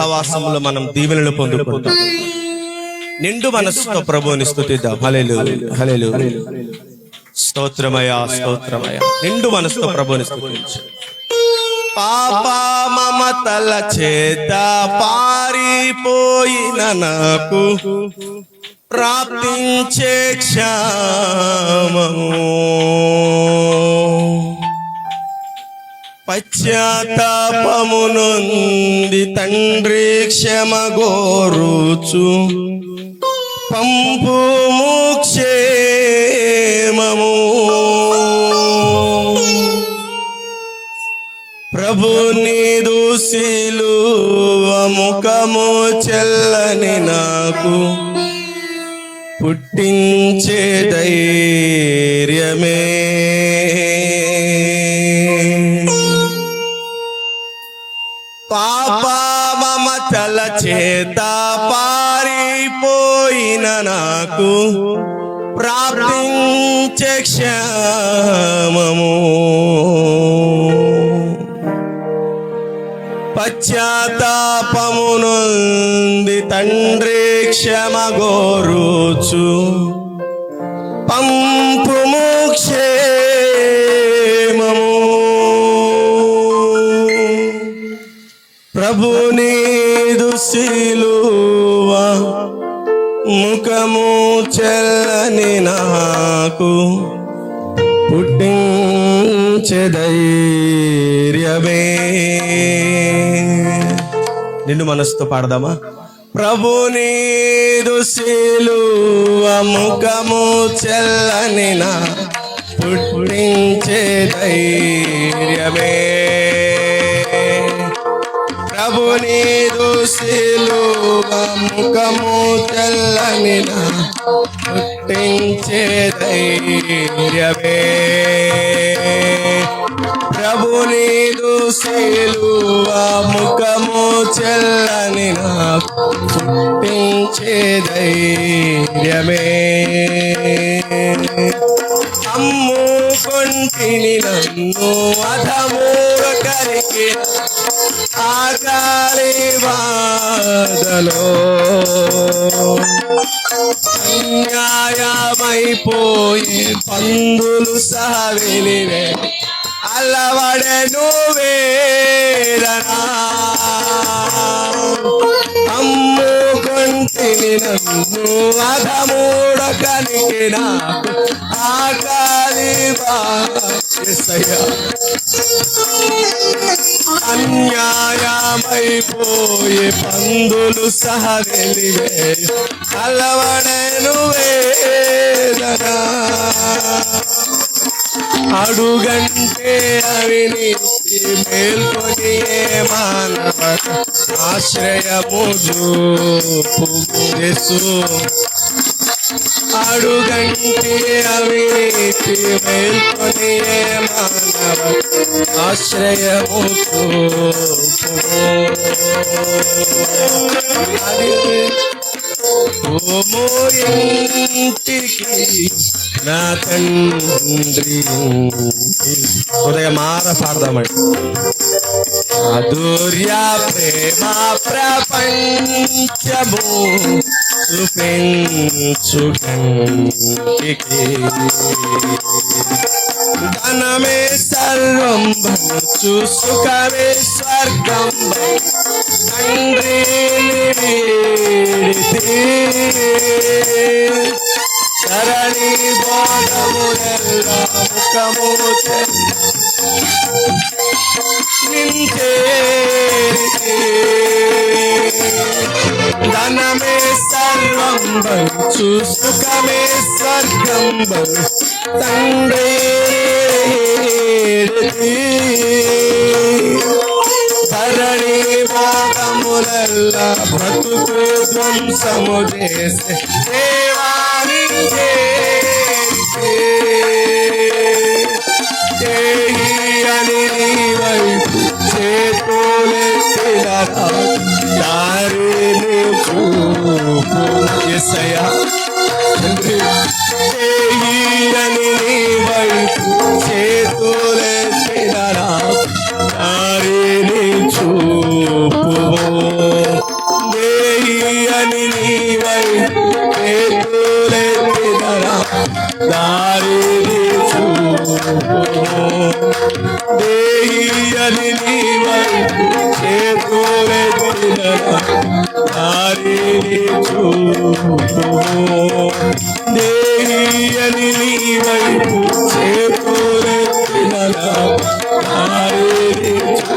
సహవాసంలో మనం దీవెనలు పొందుకుంటాం నిండు మనసుతో ప్రభువుని స్థుతిద్దాం హలేలు హలేలు స్తోత్రమయ స్తోత్రమయ నిండు మనసుతో ప్రభువుని స్థుతించు పాప మమతల చేత పారిపోయిన నాకు ప్రాప్తించే క్షామము. పశ్చాత్తాపమునుంది తండ్రి క్షమ గోరుచు పంపు క్షేమము ప్రభు నీదు ముఖము చెల్లని నాకు. పుట్టించే ధైర్యమే. చేత పారిపోయిన నాకు ప్రాప్తించే క్షమము పశ్చాత్తాపమునుంది తండ్రి క్షమ గోరుచు పంపుము నీదు ముఖము చెల్లని నాకు పుట్టించే ధైర్యమే. నిన్ను మనసుతో పాడదామా? ప్రభు నీదు శిలువ ముఖము చెల్లని నా పుట్టించే ధైర్యమే. ప్రభు నీదు శిలువ తెల్లని పుట్టించే ధైర్యమే. ప్రభు నీదు శిలువ ముఖము చెల్లని పుట్టించే ధైర్యమే. అమ్ము కొంటిని నన్ను అధము అధమూరకరికి ఆకాలి బాధలో. అన్యాయమైపోయి పందులు సహ వెలివే అల్లవడెను వేదనా అమ్ముకుంటే నన్ను అధమూడకనికి నాకు ఆకాలి బాసయ్యా అన్యాయమైపోయే పందులు సహ వెలివే అలవడను వేదన. అడుగంటే అవినీతి మేల్కొని మానవ ఆశ్రయము చూపు అడుగంటే అవినీతి మేల్కొని మానవ ఆశ్రయము ఓమో ఇంటికి నా తండ్రి ఉదయం మార పాడదామండి మాధుర్య ప్రేమ ప్రపంచము చూపించుకంటికి ధనమే సర్వం భంచు సుఖమే స్వర్గం తండ్రి సరణి బోధములెల్ల ముఖము నింటే ధనమే సర్వం భంచు సుఖమే స్వర్గం తండ్రి ధరణి భాగములల్ల బ్రతుకు ధ్వంసము చేసే దేవాని దేహియని నీ వైపు చేతులెత్తిన దారిని చూపుము దేహియని నీ వైపు చేతులెత్తిన దారిని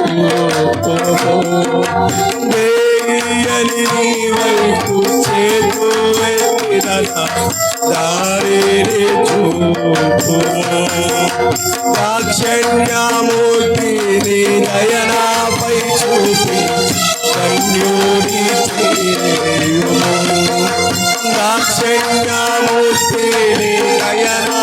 చూపుము దేహియని నీ వైపు చేతులెత్తిన దారిని చూపుము దాక్షణ్యామూర్తిని నయనాపై చూపి. కన్యూరి చేయుము. దాక్షణ్యామూర్తిని నయనాపై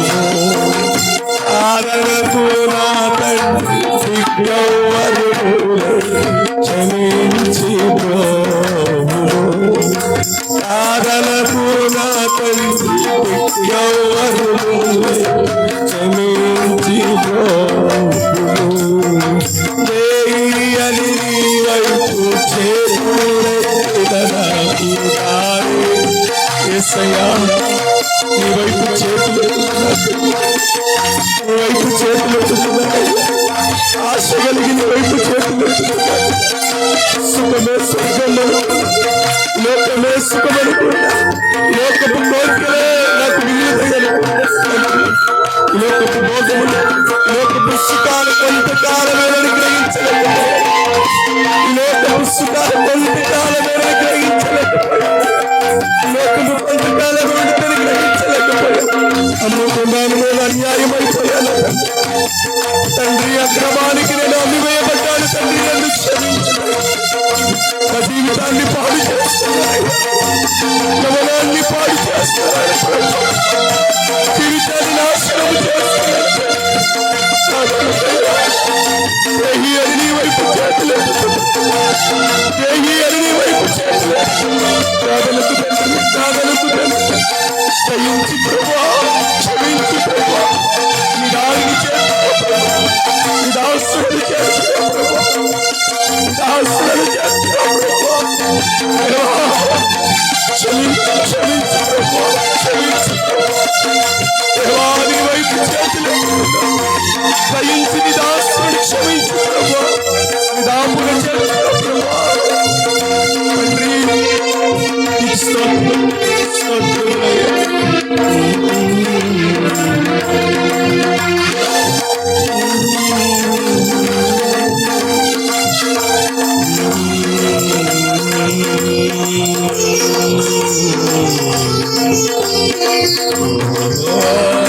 సుఖమే స్వర్గము లోకమే సుఖమనుకున్నా లోకపు కోరికలే నాకు విలువైన లోకపు భోగములు లోకపు సుఖాలు కొంతకాలమేనని గ్రహించలేకపోయాను లోకపు సుఖాలు కొంతకాలమేనని గ్రహించలేకపోయాను లోకపు కొంతకాలమేనని గ్రహించలేకపోయాను అమ్ముకున్నాను నేను అన్యాయమైపోయాను తండ్రి అక్రమానికి నేను అమ్మివేయబడ్డాను నాశనం చేస్తున్నాను దేహి అని నీ వైపు చేతులు దేహి అని నీ వైపు చేతులు ప్రాణలకు తండ్రి ప్రాణలకు తండ్రి దయించి ప్రభా క్షమించి ప్రభా నీ దారిని చేస్తున్నా ప్రభా నీ దాసులను చేస్తున్నా ప్రభా నీ దాసులను చేస్తున్నా ప్రభా దేవా, క్షమించు క్షమించు దయించింది దాసుని క్షమించు ప్రభా Oh